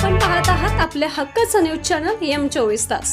आपण पाहत आहात आपल्या हक्काचं न्यूज चॅनल एम चोवीस तास.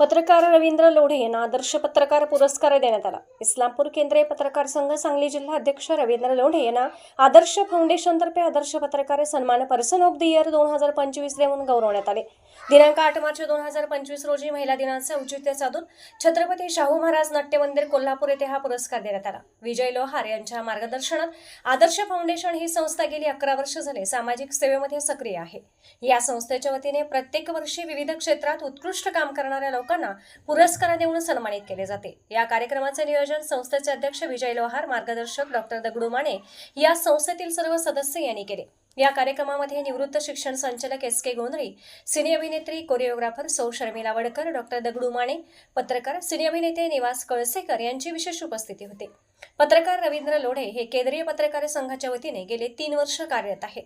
पत्रकार रवींद्र लोढे यांना आदर्श पत्रकार पुरस्कार देण्यात आला. इस्लामपूर केंद्रीय पत्रकार संघ सांगली जिल्हा अध्यक्ष रवींद्र लोढे यांना आदर्श फाउंडेशनतर्फे आदर्श पत्रकार सन्मान पर्सन ऑफ द इयर दोन हजार पंचवीस देऊन गौरवण्यात आले. दिनांक आठ मार्च दोन हजार पंचवीस रोजी महिला दिनाचे औचित्य साधून छत्रपती शाहू महाराज नाट्य मंदिर कोल्हापूर येथे हा पुरस्कार देण्यात आला. विजय लोहार यांच्या मार्गदर्शनात आदर्श फाउंडेशन ही संस्था गेली अकरा वर्ष झाले. सामाजिक सेवेमध्ये सक्रिय आहे. या संस्थेच्या वतीने प्रत्येक वर्षी विविध क्षेत्रात उत्कृष्ट काम करणाऱ्या लोक लोकांना पुरस्कार देऊन सन्मानित केले जाते. या कार्यक्रमाचे नियोजन संस्थेचे अध्यक्ष विजय लोहार मार्गदर्शक डॉक्टर दगडू माने या संस्थेतील सर्व सदस्य यांनी केले. या कार्यक्रमामध्ये निवृत्त शिक्षण संचालक एस के गोंधळी सिने अभिनेत्री कोरिओग्राफर सौ शर्मिला वडकर डॉक्टर दगडू माने पत्रकार सिने अभिनेते निवास कळसेकर यांची विशेष उपस्थिती होती. पत्रकार रवींद्र लोढे हे केंद्रीय पत्रकार संघाच्या वतीने गेले तीन वर्ष कार्यरत आहेत.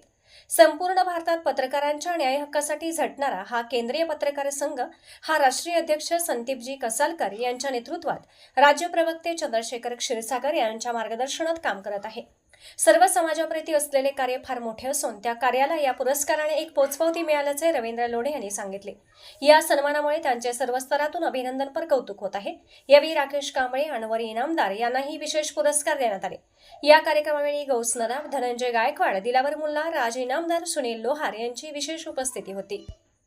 संपूर्ण भारतात पत्रकारांच्या न्याय हक्कासाठी झटणारा हा केंद्रीय पत्रकार संघ हा राष्ट्रीय अध्यक्ष संदीपजी कसालकर यांच्या नेतृत्वात राज्य प्रवक्ते चंद्रशेखर क्षीरसागर यांच्या मार्गदर्शनात काम करत आहे. सर्व समाजाप्रती असलेले कार्य फार मोठे असून त्या कार्याला या पुरस्काराने एक पोचपावती मिळाल्याचे रवींद्र लोढे यांनी सांगितले. या सन्मानामुळे त्यांचे सर्व स्तरातून अभिनंदनपर कौतुक होत आहे. यावेळी राकेश कांबळे अनवर इनामदार यांनाही विशेष पुरस्कार देण्यात आले. या कार्यक्रमावेळी गौस नदाब धनंजय गायकवाड दिलावर मुल्ला राज इनामदार सुनील लोहार यांची विशेष उपस्थिती होती.